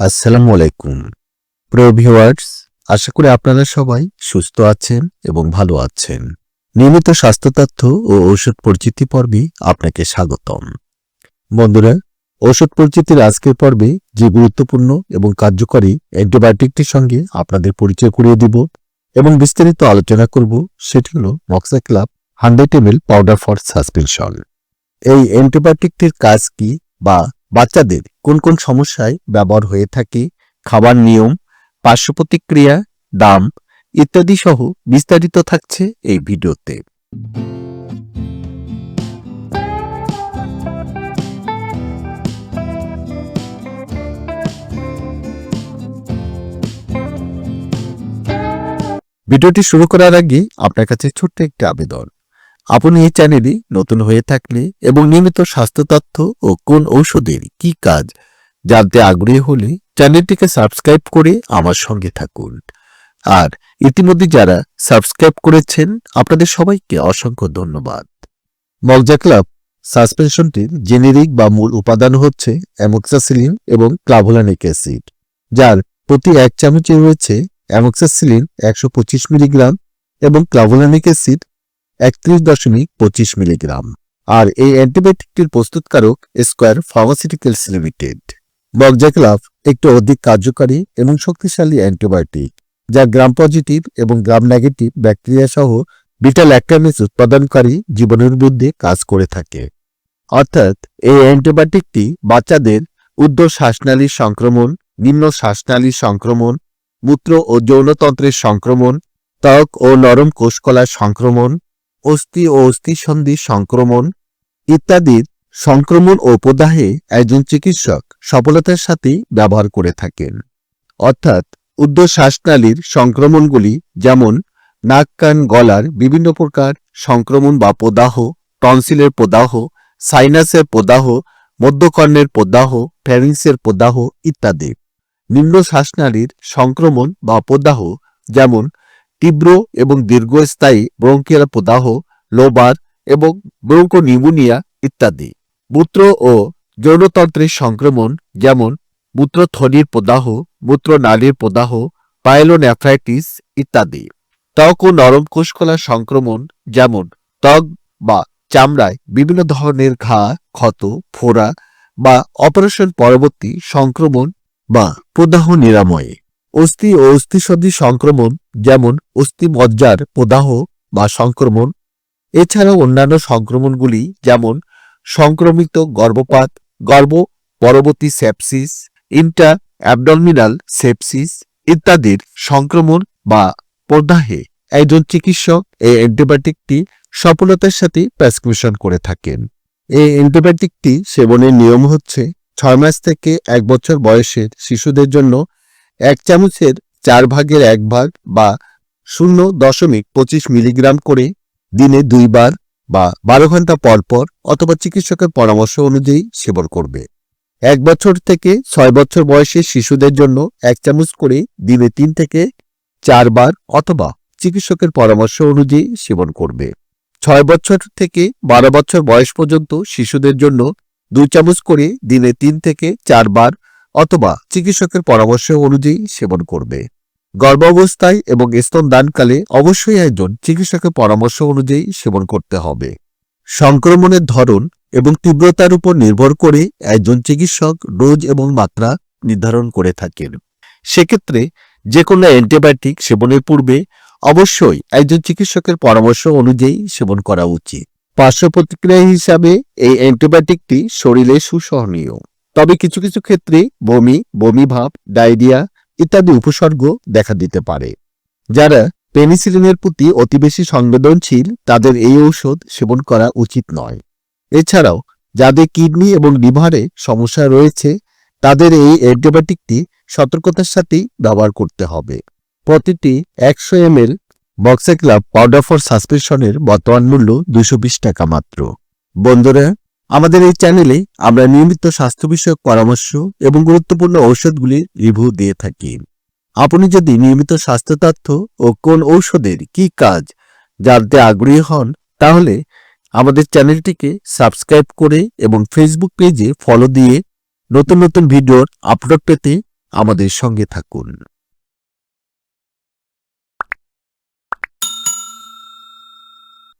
আসসালামু আলাইকুম। প্রিয় ভিউয়ার্স, আশা করি আপনারা সবাই সুস্থ আছেন এবং ভালো আছেন। নিয়মিত স্বাস্থ্য তথ্য ও ঔষধ পরিচিতি পর্বে আপনাকে স্বাগতম। বন্ধুরা, ঔষধ পরিচিতির আজকের পর্বে যে গুরুত্বপূর্ণ এবং কার্যকরী অ্যান্টিবায়োটিকটির সঙ্গে আপনাদের পরিচয় করিয়ে দিব এবং বিস্তারিত আলোচনা করব সেটি হল Moxaclav hundred M powder for suspension এই অ্যান্টিবায়োটিকটির কাজ কি বা বাচ্চাদের কোন কোন সমস্যায় ব্যবহার হয়ে থাকে, খাবার নিয়ম, পার্শ্ব প্রতিক্রিয়া, দাম ইত্যাদি সহ বিস্তারিত থাকছে এই ভিডিওতে। ভিডিওটি শুরু করার আগে আপনার কাছে ছোট্ট একটি আবেদন। আপনি এই চ্যানেলে নতুন হয়ে থাকলে এবং নিয়মিত স্বাস্থ্য তথ্য ও কোন ঔষধের কি কাজ জানতে আগ্রহী হলে চ্যানেলটিকে সাবস্ক্রাইব করে আমার সঙ্গে থাকুন। আর ইতিমধ্যে যারা সাবস্ক্রাইব করেছেন, আপনাদের সবাইকে অসংখ্য ধন্যবাদ। মলজা ক্লাব সাসপেনশনটির জেনেরিক বা মূল উপাদান হচ্ছে অ্যামোক্সাসিলিন এবং ক্লাভোলানিক অ্যাসিড, যার প্রতি এক চামচে রয়েছে অ্যামোক্সাসিলিন একশো পঁচিশ মিলিগ্রাম এবং ক্লাভোলানিক অ্যাসিড একত্রিশ দশমিক পঁচিশ মিলিগ্রাম। আর এই অ্যান্টিবায়োটিকটির প্রস্তুতকারক স্কোয়ার ফার্মাসিউটিক্যালস লিমিটেড। মকজাক্লাভ একটি অধিক কার্যকারী এবং শক্তিশালী অ্যান্টিবায়োটিক, যা গ্রাম পজিটিভ এবং গ্রাম নেগেটিভ ব্যাকটেরিয়া সহ বিটা ল্যাক্টামিস উৎপাদনকারী জীবনের বিরুদ্ধে কাজ করে থাকে। অর্থাৎ এই অ্যান্টিবায়োটিকটি বাচ্চাদের উর্ধ্ব শ্বাসনালীর সংক্রমণ, নিম্ন শ্বাসনালীর সংক্রমণ, মূত্র ও যৌনতন্ত্রের সংক্রমণ, ত্বক ও নরম কোষকলার সংক্রমণ অস্থি ও অস্থিসন্ধির সংক্রমণ ইত্যাদির সংক্রমণ ও প্রদাহে একজন চিকিৎসক সফলতার সাথে ব্যবহার করে থাকেন। অর্থাৎ উর্ধ্ব শ্বাসনালীর সংক্রমণগুলি যেমন নাক, কান, গলার বিভিন্ন প্রকার সংক্রমণ বা প্রদাহ, টনসিলের প্রদাহ, সাইনাসের প্রদাহ, মধ্যকর্ণের প্রদাহ ফ্যারিংসের প্রদাহ ইত্যাদি। নিম্ন শ্বাসনালীর সংক্রমণ বা প্রদাহ যেমন তীব্র এবং দীর্ঘস্থায়ী ব্রঙ্কিয়াল প্রদাহ লোবার এবং ব্রঙ্কোনিউমোনিয়া ইত্যাদি। মূত্র ও যৌনতন্ত্রের সংক্রমণ যেমন মূত্রথলির প্রদাহ মূত্রনালীর প্রদাহ পাইলোনেফ্রাইটিস ইত্যাদি। ত্বক ও নরম কোষকলার সংক্রমণ যেমন ত্বক বা চামড়ায় বিভিন্ন ধরনের ঘা, ক্ষত, ফোড়া বা অপারেশন পরবর্তী সংক্রমণ বা প্রদাহ নিরাময়ে। অস্থি ও অস্থিসন্ধি সংক্রমণ, যেমন অস্থিমজ্জার প্রদাহ বা সংক্রমণ। এছাড়াও অন্যান্য সংক্রমণগুলি যেমন সংক্রমিত গর্ভপাত, গর্ভ পরবর্তী সেপসিস ইন্টা অ্যাবডলমিনাল সেপসিস ইত্যাদির সংক্রমণ বা প্রদাহে একজন চিকিৎসক এই অ্যান্টিবায়োটিকটি সফলতার সাথে প্রেসক্রিপশন করে থাকেন। এই অ্যান্টিবায়োটিকটি সেবনের নিয়ম হচ্ছে ছয় মাস থেকে এক বছর বয়সের শিশুদের জন্য এক চামচের চার ভাগের এক ভাগ বা শূন্য দশমিক পঁচিশ মিলিগ্রাম করে দিনে দুইবার বা বারো ঘণ্টা পর পর অথবা চিকিৎসকের পরামর্শ অনুযায়ী সেবন করবে। এক বছর থেকে ছয় বছর বয়সের শিশুদের জন্য এক চামচ করে দিনে তিন থেকে চারবার অথবা চিকিৎসকের পরামর্শ অনুযায়ী সেবন করবে। ছয় বছর থেকে বারো বছর বয়স পর্যন্ত শিশুদের জন্য দুই চামচ করে দিনে তিন থেকে চারবার অথবা চিকিৎসকের পরামর্শ অনুযায়ী সেবন করবে। গর্ভাবস্থায় এবং স্তনদানকালে অবশ্যই একজন চিকিৎসকের পরামর্শ অনুযায়ী সেবন করতে হবে। সংক্রমণের ধরন এবং তীব্রতার উপর নির্ভর করে একজন চিকিৎসক ডোজ এবং মাত্রা নির্ধারণ করে থাকেন। সেক্ষেত্রে যে কোনো অ্যান্টিবায়োটিক সেবনের পূর্বে অবশ্যই একজন চিকিৎসকের পরামর্শ অনুযায়ী সেবন করা উচিত। পার্শ্ব প্রতিক্রিয়া হিসাবে এই অ্যান্টিবায়োটিকটি শরীরে সুসহনীয়। তবে কিছু কিছু ক্ষেত্রে বমি বমি ভাব, ডায়রিয়া ইত্যাদি উপসর্গ দেখা দিতে পারে। যারা পেনিসিলিনের প্রতি অতি বেশি সংবেদনশীল, তাদের এই ঔষধ সেবন করা উচিত নয়। এছাড়াও, যাদের কিডনি এবং লিভারে সমস্যা রয়েছে, তাদের এই অ্যান্টিবায়োটিকটি সতর্কতার সাথেই ব্যবহার করতে হবে। প্রতিটি একশো M L Moxaclav powder for সাসপেনশনের বর্তমান মূল্য দুশো টাকা মাত্র। বন্ধুরা আমাদের এই চ্যানেলে আমরা নিয়মিত স্বাস্থ্য বিষয়ক পরামর্শ এবং গুরুত্বপূর্ণ ঔষধগুলি রিভিউ দিয়ে থাকি। আপনি যদি নিয়মিত স্বাস্থ্য তথ্য ও কোন ঔষধের কি কাজ জানতে আগ্রহী হন, তাহলে আমাদের চ্যানেলটিকে সাবস্ক্রাইব করে এবং ফেসবুক পেজে ফলো দিয়ে নতুন নতুন ভিডিওর আপলোড পেতে আমাদের সঙ্গে থাকুন।